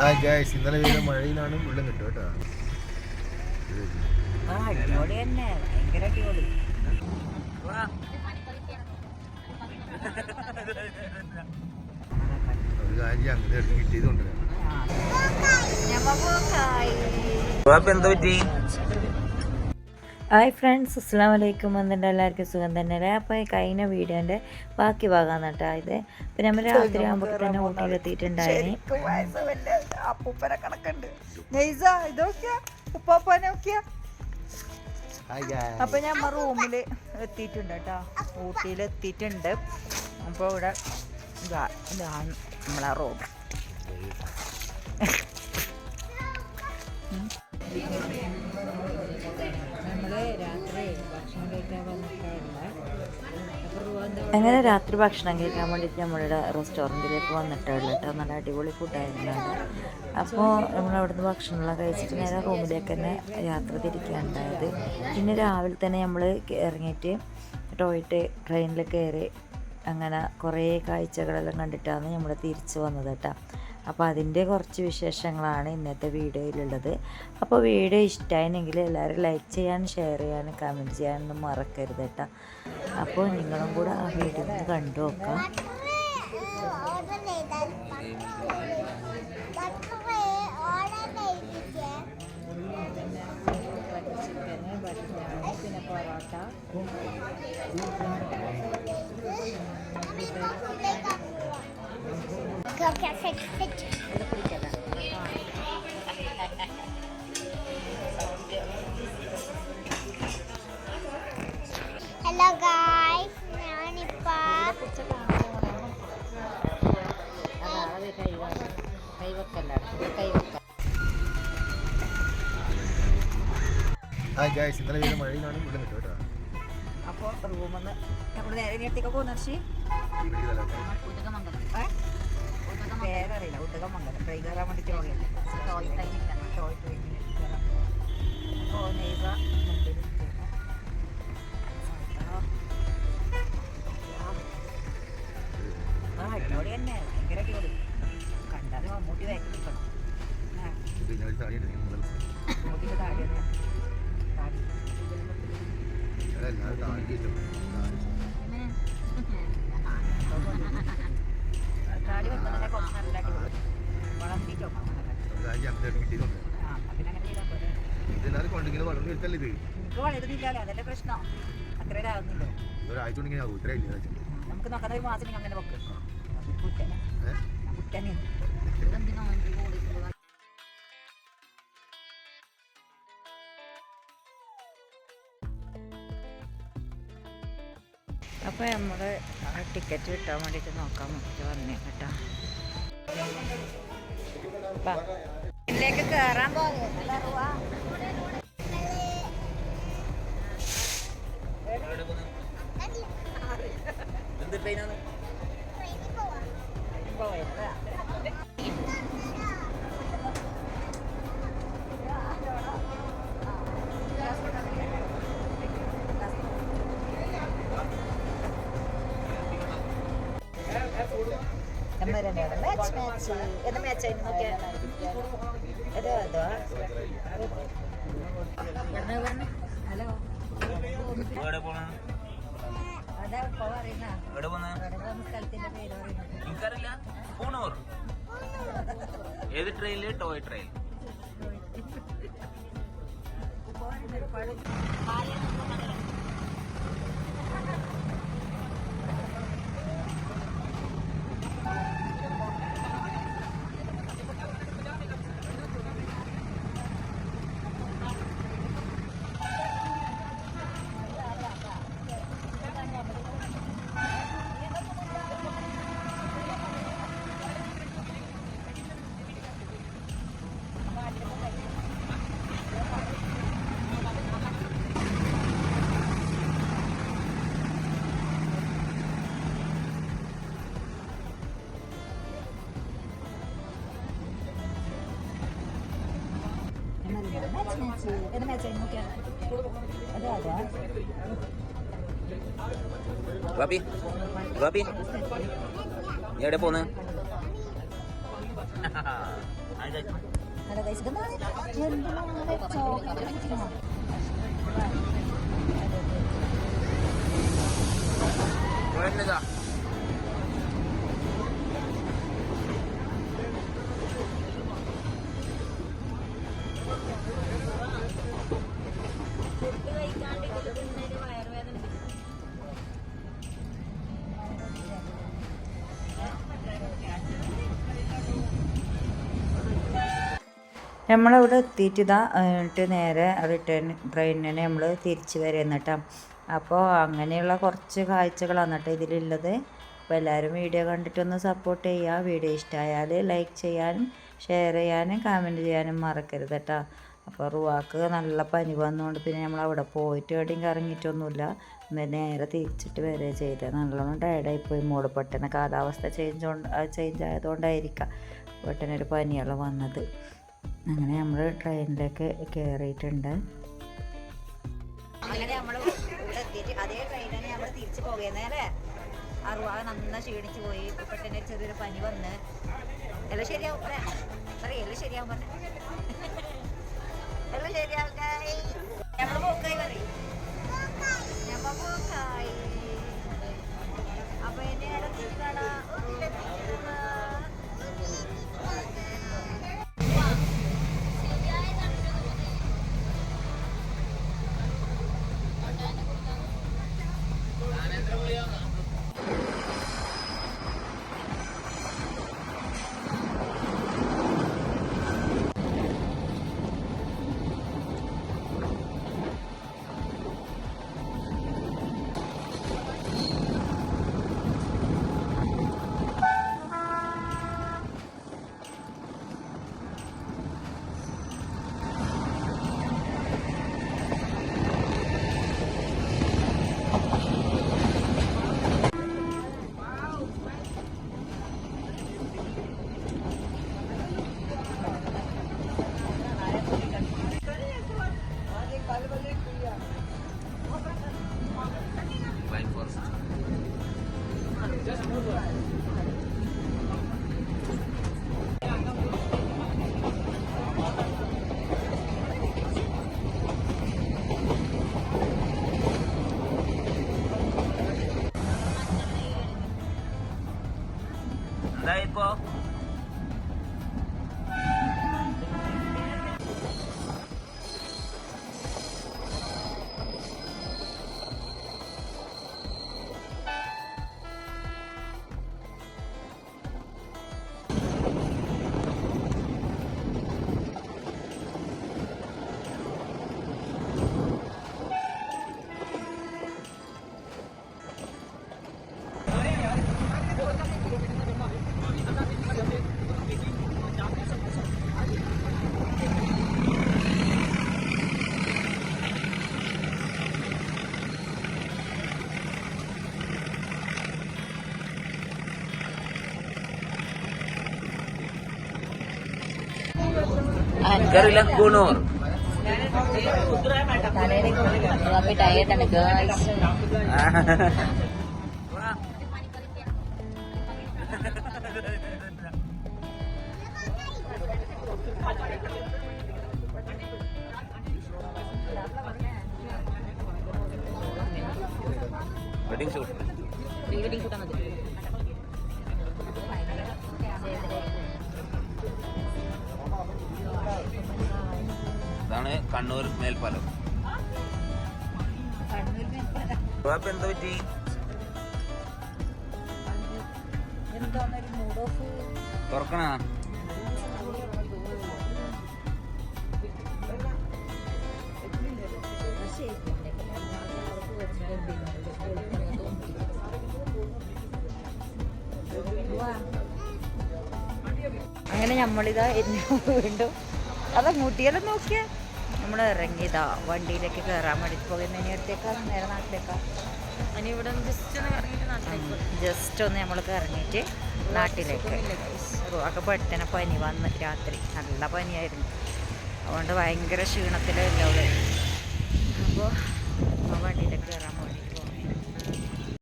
Hi guys ഇന്നലെ പെയ്ത മഴയിലാണ് വെള്ളം കിട്ടും. കേട്ടോ ഒരു കാര്യം അങ്ങനെ ഇടയ്ക്ക് കിട്ടിയതുകൊണ്ട്. എന്താ പറ്റി? ഹായ് ഫ്രണ്ട്സ് അസ്സാം വലൈക്കും എന്നിട്ട് എല്ലാവർക്കും സുഖം തന്നെ അല്ലേ അപ്പോൾ ഈ കഴിഞ്ഞ വീഡിയോന്റെ ബാക്കി ഭാഗമാണ് കേട്ടോ ഇത്. അപ്പം നമ്മൾ രാത്രി ആകുമ്പോൾ തന്നെ അപ്പൂപ്പനെ കണക്കുണ്ട്. നോക്കിയാ ഹായ് ഗായ്സ് അപ്പൊ ഞാൻ റൂമിൽ എത്തിയിട്ടുണ്ട് കേട്ടോ. ഊട്ടിയിൽ എത്തിയിട്ടുണ്ട്. അപ്പോൾ ഇവിടെ ഇതാ ഇതാണ് നമ്മളാ റൂം. അങ്ങനെ രാത്രി ഭക്ഷണം കഴിക്കാൻ വേണ്ടിയിട്ട് നമ്മളുടെ റെസ്റ്റോറന്റിലേക്ക് വന്നിട്ടുള്ളൂ കേട്ടോ നല്ല അടിപൊളി ഫുഡായിരുന്നു അപ്പോൾ നമ്മൾ അവിടുന്ന് ഭക്ഷണമെല്ലാം കഴിച്ചിട്ട് നേരെ റൂമിലേക്ക് തന്നെ യാത്ര തിരിക്കുകയുണ്ടായത് പിന്നെ രാവിലെ തന്നെ നമ്മൾ ഇറങ്ങിയിട്ട് ടോയ്റ്റ് ട്രെയിനിൽ കയറി അങ്ങനെ കുറേ കാഴ്ചകളെല്ലാം കണ്ടിട്ടാണ് നമ്മൾ തിരിച്ചു വന്നത് കേട്ടോ അപ്പോൾ അതിന്റെ കുറച്ച് വിശേഷങ്ങളാണ് ഇന്നത്തെ വീഡിയോയിലുള്ളത്. അപ്പോൾ വീഡിയോ ഇഷ്ടമായിരുന്നെങ്കിൽ എല്ലാവരും ലൈക്ക് ചെയ്യാനും ഷെയർ ചെയ്യാനും കമന്റ് ചെയ്യാനൊന്നും മറക്കരുത് കേട്ടോ. അപ്പോൾ നിങ്ങളും കൂടെ ആ വീഡിയോ ഒന്ന് കണ്ടു നോക്കാം. പിന്നെ പൊറോട്ട ഹലോ ഗായ്സ് ഞാനിപ്പോ ഹായ് ഗായ്സ് ഇന്നലെ വീട് മഴയിലാണ്. ഇവിടെ കിട്ടും. കേട്ടോ അപ്പോൾ റൂമിൽ നിന്ന് നമ്മൾ നേരെ ഇനിയത്തേക്ക് പോകുന്ന ഋഷി പേരറിയില്ല. ഉദകമംഗലം ട്രെയിൻ കയറാൻ വേണ്ടിയിട്ട് പോകല്ലേ ടോയ് ട്രെയിനിൽ കയറാൻ അപ്പോൾ നെയ്വ മുമ്പിൽ ആ അടിപൊളി തന്നെ. ഭയങ്കര അടിപൊളി. കണ്ടാൽ മമ്മൂട്ടി വേക്കിക്കണം ഇത് ഞാൻ താഴെ മമ്മൂട്ടിന്റെ താടി തന്നെ താടി എല്ലാവരും താഴേക്ക് ഇഷ്ടം താടി വെക്കുന്ന തന്നെ കുറച്ച് നല്ല അടിപൊളി വളർത്തിയിട്ടോ ഇതെല്ലാവരും കൊണ്ടെങ്കിലും വളർന്നു കിട്ടല്ലേ ഇത്? എനിക്ക് വളരുന്നില്ലല്ലോ അതല്ലേ പ്രശ്നം. അത്ര ഇതാകുന്നില്ലോ ഒരാഴ്ച കൊണ്ടെങ്കിൽ ആവും. ഇത്രേ ഇല്ല നമുക്ക് നോക്കാൻ ഒരു മാസം അങ്ങനെ വെക്ക്. കുറ്റനെ ഏഹ് കുറ്റനെ അപ്പോൾ നമ്മൾ ടിക്കറ്റ് കിട്ടാൻ വേണ്ടിട്ട് നോക്കാൻ നോക്കിയിട്ട് വന്നേ കേട്ടോ. ഇതിലേക്ക് കയറാൻ പോകുക എന്ത് ട്രെയിനാണ് മാച്ച് മാച്ച് ഏത് മാച്ചായിരുന്നു നോക്കിയാ? ഏതോ അതോ ഹലോ എനിക്കറിയില്ല. പൂണൂർ. ഏത് ട്രെയിനിൽ ടോയ് ട്രെയിൻ ഏത് മാച്ചായിരുന്നു നോക്കിയാ അതെ അതാ. ബാബി ബാബി നീ എവിടെ പോന്ന്? ചോക്ലേറ്റ് നമ്മളവിടെ എത്തിയിട്ട് ഇതാ എന്നിട്ട് നേരെ റിട്ടേൺ ട്രെയിനിനെ നമ്മൾ തിരിച്ച് വരുന്നിട്ടാ അപ്പോൾ അങ്ങനെയുള്ള കുറച്ച് കാഴ്ചകളാണ് കേട്ടോ ഇതിലുള്ളത്. അപ്പോൾ എല്ലാവരും വീഡിയോ കണ്ടിട്ടൊന്ന് സപ്പോർട്ട് ചെയ്യുക. വീഡിയോ ഇഷ്ടമായാൽ ലൈക്ക് ചെയ്യാനും ഷെയർ ചെയ്യാനും കമന്റ് ചെയ്യാനും മറക്കരുത് കേട്ടോ. അപ്പോൾ റുവാക്ക് നല്ല പനി വന്നുകൊണ്ട് പിന്നെ നമ്മൾ അവിടെ പോയിട്ട് എവിടെയും കറങ്ങിയിട്ടൊന്നുമില്ല. നേരെ തിരിച്ചിട്ട് വരെ ചെയ്തത് നല്ലോണം ടയർഡായിപ്പോയി മോൾ പെട്ടെന്ന് കാലാവസ്ഥ ചേഞ്ച് ചേഞ്ച് ആയതുകൊണ്ടായിരിക്കാം പെട്ടെന്നൊരു പനിയുള്ള വന്നത്. അങ്ങനെ നമ്മൾ ട്രെയിനിലേക്ക് കയറിയിട്ടുണ്ട് അങ്ങനെ നമ്മൾ ഇവിടെ എത്തിയിട്ട് അതേ ട്രെയിനിനെ നമ്മൾ തിരിച്ചു പോകുന്നേരെ അറുപത് നന്ന ക്ഷീണിച്ചു പോയി. ഇപ്പൊ ഒരു ചെറിയൊരു പനി വന്ന്. എല്ലാം ശരിയാവും. പറയും എല്ലാം ശരിയാവും പറഞ്ഞു എല്ലാം ശരിയാവും നമ്മൾ പോക്കായി പറയും ഞമ്മ പോക്കായി. അപ്പൊ എന്നെ ഇടത്തിട്ടാണ് പൈൻ Thank you. కర్రీలో కూనూరు అక్కడ കണ്ണൂർ മേൽപ്പാലം. എന്താ പറ്റി? തുറക്കണ? അങ്ങനെ നമ്മളിതാ ഇന്ന് വീണ്ടും അതാ മുട്ടിയെല്ലാം നോക്കിയാ? നമ്മൾ ഇറങ്ങിയതാ വണ്ടിയിലേക്ക് കയറാൻ വേണ്ടി പോകുന്ന ഇനി അടുത്തേക്കാ നേരെ നാട്ടിലേക്കാണ് ഇവിടെ ജസ്റ്റ് ഒന്ന് ഇറങ്ങിയിട്ട് നാട്ടിലേക്ക്. ജസ്റ്റ് ഒന്ന് നമ്മൾക്ക് ഇറങ്ങിയിട്ട് നാട്ടിലേക്ക്. ഒക്കെ പെട്ടെന്ന് പനി വന്ന് രാത്രി. നല്ല പനിയായിരുന്നു. അതുകൊണ്ട് ഭയങ്കര ക്ഷീണത്തിലായിരുന്നു അവൾ. അപ്പോൾ ആ വണ്ടിയിലേക്ക് കയറാൻ വേണ്ടിയിട്ട്